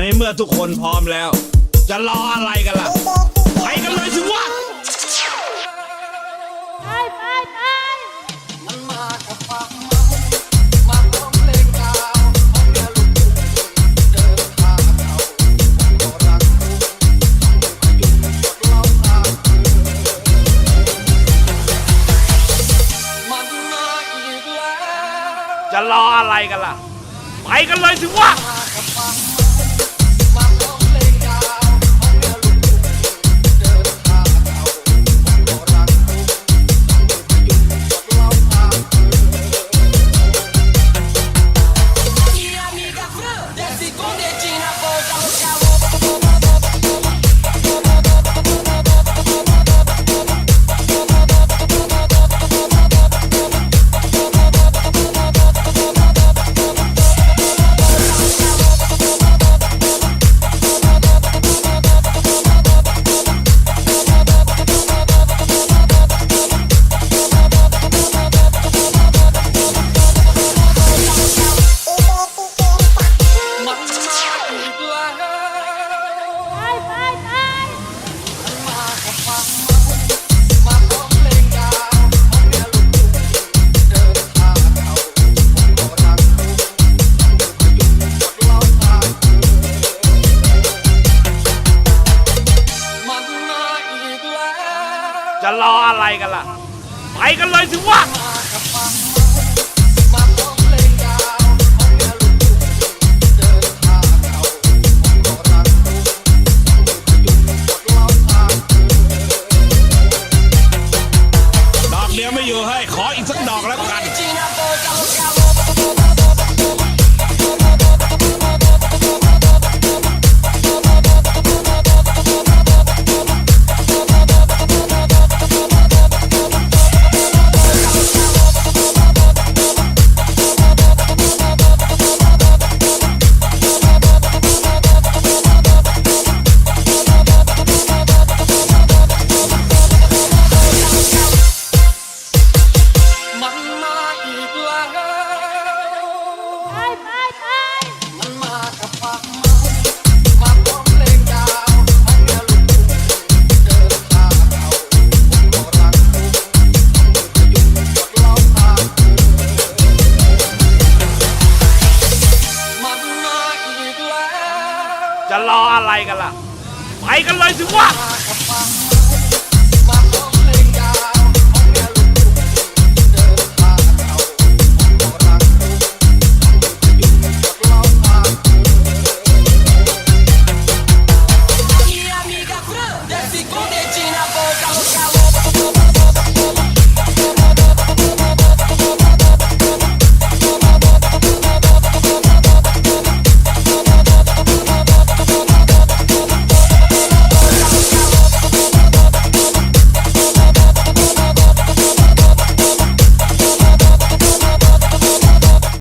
ในเมื่อทุกคนพร้อมแล้ว จะรออะไรกันล่ะ ไปกันเลยสิวะ ไปไปไปจะรออะไรกันล่ะ ไปกันเลยสิวะ จะรออะไรกันล่ะ ไปกันเลยสิวะดอกเดียวไม่อยู่ให้ขออีกสักดอกแล้วกัน อะไรกันล่ะ ไปกันเลยสิวะ